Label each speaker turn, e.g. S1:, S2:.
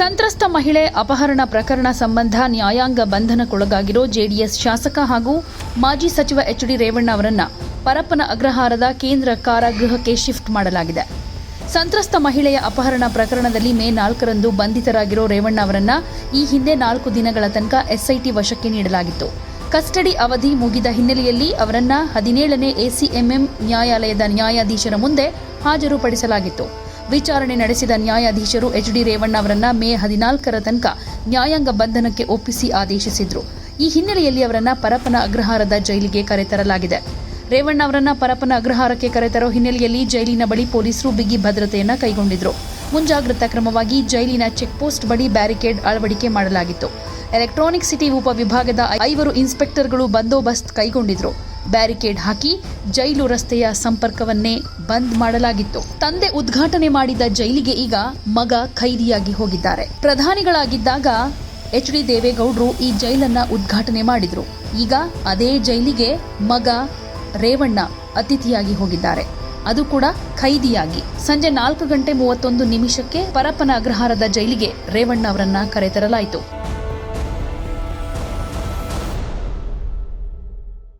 S1: ಸಂತ್ರಸ್ತ ಮಹಿಳೆ ಅಪಹರಣ ಪ್ರಕರಣ ಸಂಬಂಧ ನ್ಯಾಯಾಂಗ ಬಂಧನಕ್ಕೊಳಗಾಗಿರೋ ಜೆಡಿಎಸ್ ಶಾಸಕ ಹಾಗೂ ಮಾಜಿ ಸಚಿವ ಎಚ್ ಡಿ ರೇವಣ್ಣ ಅವರನ್ನ ಪರಪ್ಪನ ಅಗ್ರಹಾರದ ಕೇಂದ್ರ ಕಾರಾಗೃಹಕ್ಕೆ ಶಿಫ್ಟ್ ಮಾಡಲಾಗಿದೆ. ಸಂತ್ರಸ್ತ ಮಹಿಳೆಯ ಅಪಹರಣ ಪ್ರಕರಣದಲ್ಲಿ ಮೇ ನಾಲ್ಕರಂದು ಬಂಧಿತರಾಗಿರೋ ರೇವಣ್ಣ ಅವರನ್ನ ಈ ಹಿಂದೆ ನಾಲ್ಕು ದಿನಗಳ ತನಕ ಎಸ್ಐಟಿ ವಶಕ್ಕೆ ನೀಡಲಾಗಿತ್ತು. ಕಸ್ಟಡಿ ಅವಧಿ ಮುಗಿದ ಹಿನ್ನೆಲೆಯಲ್ಲಿ ಅವರನ್ನ ಹದಿನೇಳನೇ ಎಸಿಎಂಎಂ ನ್ಯಾಯಾಲಯದ ನ್ಯಾಯಾಧೀಶರ ಮುಂದೆ ಹಾಜರುಪಡಿಸಲಾಗಿತ್ತು. ವಿಚಾರಣೆ ನಡೆಸಿದ ನ್ಯಾಯಾಧೀಶರು ಎಚ್ ಡಿ ರೇವಣ್ಣ ಅವರನ್ನ ಮೇ ಹದಿನಾಲ್ಕರ ತನಕ ನ್ಯಾಯಾಂಗ ಬಂಧನಕ್ಕೆ ಒಪ್ಪಿಸಿ ಆದೇಶಿಸಿದ್ರು. ಈ ಹಿನ್ನೆಲೆಯಲ್ಲಿ ಅವರನ್ನ ಪರಪನ ಅಗ್ರಹಾರದ ಜೈಲಿಗೆ ಕರೆತರಲಾಗಿದೆ. ರೇವಣ್ಣ ಅವರನ್ನ ಪರಪನ ಅಗ್ರಹಾರಕ್ಕೆ ಕರೆತರೋ ಹಿನ್ನೆಲೆಯಲ್ಲಿ ಜೈಲಿನ ಬಳಿ ಪೊಲೀಸರು ಬಿಗಿ ಭದ್ರತೆಯನ್ನ ಕೈಗೊಂಡಿದ್ರು. ಮುಂಜಾಗ್ರತಾ ಕ್ರಮವಾಗಿ ಜೈಲಿನ ಚೆಕ್ಪೋಸ್ಟ್ ಬಳಿ ಬ್ಯಾರಿಕೇಡ್ ಅಳವಡಿಕೆ ಮಾಡಲಾಗಿತ್ತು. ಎಲೆಕ್ಟ್ರಾನಿಕ್ ಸಿಟಿ ಉಪವಿಭಾಗದ ಐವರು ಇನ್ಸ್ಪೆಕ್ಟರ್ಗಳು ಬಂದೋಬಸ್ತ್ ಕೈಗೊಂಡಿದ್ರು. ಬ್ಯಾರಿಕೇಡ್ ಹಾಕಿ ಜೈಲು ರಸ್ತೆಯ ಸಂಪರ್ಕವನ್ನೇ ಬಂದ್ ಮಾಡಲಾಗಿತ್ತು. ತಂದೆ ಉದ್ಘಾಟನೆ ಮಾಡಿದ ಜೈಲಿಗೆ ಈಗ ಮಗ ಖೈದಿಯಾಗಿ ಹೋಗಿದ್ದಾರೆ. ಪ್ರಧಾನಿಗಳಾಗಿದ್ದಾಗ ಎಚ್ ಡಿ ದೇವೇಗೌಡರು ಈ ಜೈಲನ್ನ ಉದ್ಘಾಟನೆ ಮಾಡಿದ್ರು. ಈಗ ಅದೇ ಜೈಲಿಗೆ ಮಗ ರೇವಣ್ಣ ಅತಿಥಿಯಾಗಿ ಹೋಗಿದ್ದಾರೆ. ಅದು ಕೂಡ ಖೈದಿಯಾಗಿ. ಸಂಜೆ ನಾಲ್ಕು ಗಂಟೆ ಮೂವತ್ತೊಂದು ನಿಮಿಷಕ್ಕೆ ಪರಪ್ಪನ ಅಗ್ರಹಾರದ ಜೈಲಿಗೆ ರೇವಣ್ಣ ಅವರನ್ನ ಕರೆತರಲಾಯಿತು.